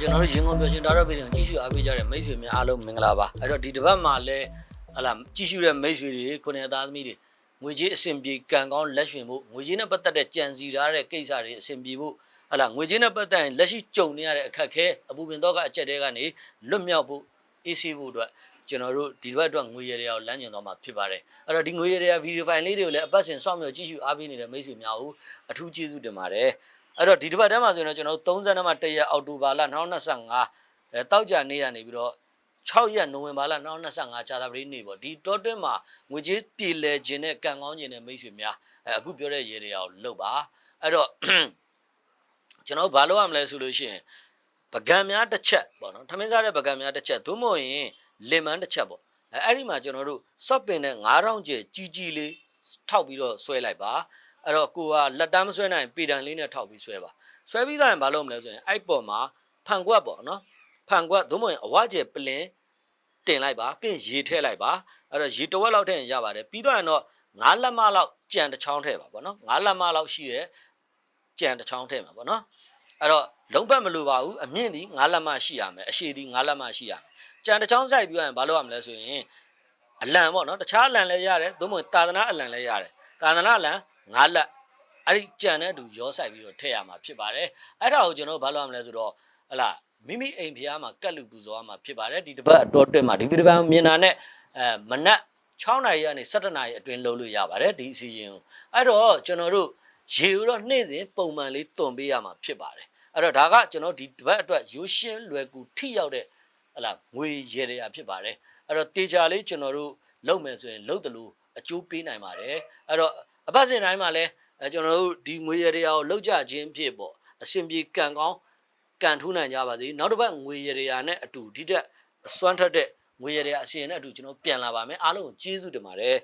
ကျွန်တော်တို့ရင်ကုန်ပြောရှင်ဒါတော့ပြည်ကိုကြည့်ရှုအားပေးကြတဲ့မိတ်ဆွေများအားလုံးမင်္ဂလာပါအဲ့တော့ဒီတစ်ပတ်မှာလည်းဟလာကြည့်ရှုတဲ့မိတ်ဆွေတွေခုနှစ်သားသမီးတွေငွေကြေးအဆင်ပြေကံကောင်းလက်ရွှင်ဖို့ငွေကြေးနဲ့ပတ်သက်တဲ့ကြံစီထားတဲ့ကိစ္စတွေအဆင်ပြေဖို့ဟလာငွေကြေးနဲ့ပတ်သက်ရင်လက်ရှိကြုံနေရတဲ့အခက်အခဲအပူပင်တော့ကအချက်တဲကနေလွတ်မြောက်ဖို့အေးဆေးဖို့အတွက်ကျွန်တော်တို့ဒီတစ်ပတ်အတွက်ငွေရတွေအောင်လမ်းညွှန်တော့မှာဖြစ်ပါတယ်အဲ့တော့ဒီငွေရတွေကဗီဒီယိုဖိုင်လေးတွေကိုလည်းအပတ်စဉ်စောင့်မျှော်ကြည့်ရှုအားပေးနေတဲ့မိတ်ဆွေများကိုအထူးကျေးဇူးတင်ပါတယ် အဲ့တော့ဒီတစ်ပတ်တည်းမှာဆိုရင်တော့ကျွန်တော်တို့30နှစ်မှ1ရက်အောက်တိုဘာလ2025အဲတောက်ကြနေရနေပြီးတော့6ရက်နိုဝင်ဘာလ2025ကြာသပတေးနေ့ပေါ့ဒီတောတွင်းမှာငွေကြေးပြည်လဲခြင်းနဲ့ကံကောင်းခြင်းနဲ့မိတ်ဆွေများအဲအခုပြောတဲ့ရေတွေအောင်လုပ်ပါအဲ့တော့ကျွန်တော်ဘာလုပ်ရမလဲဆိုလို့ရှိရင်ပကံများတစ်ချက်ပေါ့နော်ထမင်းစားတဲ့ပကံများတစ်ချက်သို့မဟုတ်ရင်လင်မန်းတစ်ချက်ပေါ့အဲအဲ့ဒီမှာကျွန်တော်တို့စော့ပင်နဲ့9000ကျဲကြီးကြီးလေးထောက်ပြီးတော့ဆွဲလိုက်ပါ အဲ့တော့ကိုကလက်တမ်းမဆွဲနိုင်ပေတံလေးနဲ့ထောက်ပြီးဆွဲပါဆွဲပြီးသားရင်ဘာလုပ်မလဲဆိုရင်အဲ့ပေါ်မှာဖန်ကွက်ပေါ့နော်ဖန်ကွက်သို့မဟုတ်ရင်အဝကျဲပလင်တင်လိုက်ပါပြီးရင်ရေထည့်လိုက်ပါအဲ့တော့ရေတဝက်လောက်ထည့်ရင်ရပါတယ်ပြီးတော့ရင်တော့9လက်မလောက်ကြံတစ်ချောင်းထည့်ပါပေါ့နော်9လက်မလောက်ရှိရဲကြံတစ်ချောင်းထည့်မှာပေါ့နော်အဲ့တော့လုံးပတ်မလိုပါဘူးအမြင့်ဒီ9လက်မရှိရမယ်အရှည်ဒီ9လက်မရှိရမယ်ကြံတစ်ချောင်းဆိုင်ပြီးရင်ဘာလုပ်ရမလဲဆိုရင်အလံပေါ့နော်တခြားအလံလည်းရတယ်သို့မဟုတ်တာသနာအလံလည်းရတယ်တာသနာအလံ 9လက်အဲ့ဒီကြံတဲ့အတူရောဆိုင်ပြီးတော့ထည့်ရမှာဖြစ်ပါတယ်အဲ့ဒါကိုကျွန်တော်ဘာလုပ်ရမလဲဆိုတော့ဟလာမိမိအိမ်ဖျားမှာကတ်လူပူဇော်ရမှာဖြစ်ပါတယ်ဒီတစ်ပတ်အတော်တွင်းမှာဒီဗီဒီယိုမြင်တာနဲ့အဲမနက်6နာရီကနေ7နာရီအတွင်းလုပ်လို့ရပါတယ်ဒီအစီအရင်ကိုအဲ့တော့ကျွန်တော်တို့ရေကိုတော့နေ့စဉ်ပုံမှန်လေးတွန်ပေးရမှာဖြစ်ပါတယ်အဲ့တော့ဒါကကျွန်တော်ဒီတစ်ပတ်အတွက်ရိုးရှင်းလွယ်ကူထိရောက်တဲ့ဟလာငွေရေတွေရာဖြစ်ပါတယ်အဲ့တော့တေချာလေးကျွန်တော်တို့လုပ်မယ်ဆိုရင်လုပ်တယ်လို့အကျိုးပေးနိုင်ပါတယ်အဲ့တော့ အပတ်စဉ်တိုင်းမှာလည်းအဲကျွန်တော်တို့ဒီငွေရေတွေရာကိုလောက်ကြခြင်းဖြစ်ပေါ့အရှင်ပြေကံကောင်းကံထူးနိုင်ကြပါစေနောက်တစ်ပတ်ငွေရေတွေရာနဲ့အတူဒီတက်အစွမ်းထက်တဲ့ငွေရေတွေရာအရှင်နဲ့အတူကျွန်တော်ပြန်လာပါမယ်အားလုံးကိုကျေးဇူးတင်ပါတယ်